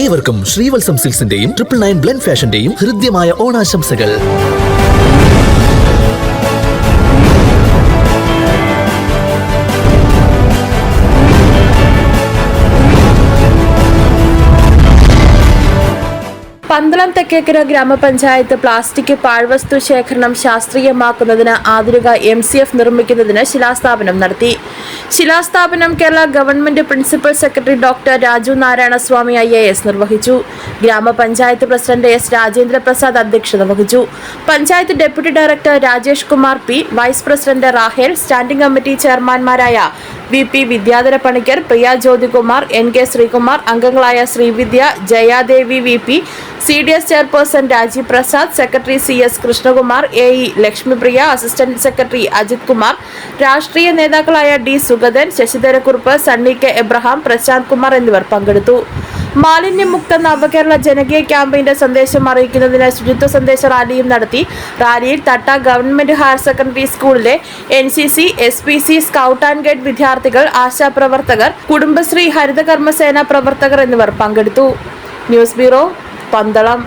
ഏവർക്കും ശ്രീവത്സം സിൽസിന്റെയും triple nine blend ഫാഷന്റെയും ഹൃദ്യമായ ഓണാശംസകൾ. പന്തളം തെക്കേക്കര ഗ്രാമപഞ്ചായത്ത് പ്ലാസ്റ്റിക് പാഴ്വസ്തു ശേഖരണം ശാസ്ത്രീയമാക്കുന്നതിന് ആധുനിക എം നിർമ്മിക്കുന്നതിന് ശിലാസ്ഥാപനം നടത്തി. ശിലാസ്ഥാപനം Kerala government principal secretary doctor Raju Narayana Swamy I A S നിർവഹിച്ചു. ഗ്രാമപഞ്ചായത്ത് പ്രസിഡന്റ് എസ് രാജേന്ദ്ര പ്രസാദ് അധ്യക്ഷത വഹിച്ചു. Panchayat deputy director Rajesh Kumar P vice president Rahel standing committee ചെയർമാൻമാരായ V P Vidyadhara Panicker Priya Jyothikumar N K Sreekumar അംഗങ്ങളായ Sreevidya Jayadevi V P C D S chairperson Rajeev Prasad secretary C S Krishnakumar A E Lakshmipriya assistant secretary Ajith Kumar രാഷ്ട്രീയ നേതാക്കളായ D Sugathan Sasidharakurup Sunny K Abraham Prashanth Kumar എന്നിവർ പങ്കെടുത്തു. മാലിന്യമുക്ത നവകേരള ജനകീയ ക്യാമ്പയിന്റെ സന്ദേശം അറിയിക്കുന്നതിന് ശുചിത്വ സന്ദേശ റാലിയും നടത്തി. റാലിയിൽ തട്ട ഗവൺമെന്റ് ഹയർ സെക്കൻഡറി സ്കൂളിലെ N C C S P C scout and guide വിദ്യാർത്ഥികൾ ആശാപ്രവർത്തകർ കുടുംബശ്രീ ഹരിതകർമ്മസേന പ്രവർത്തകർ എന്നിവർ പങ്കെടുത്തു. News bureau Pandalam.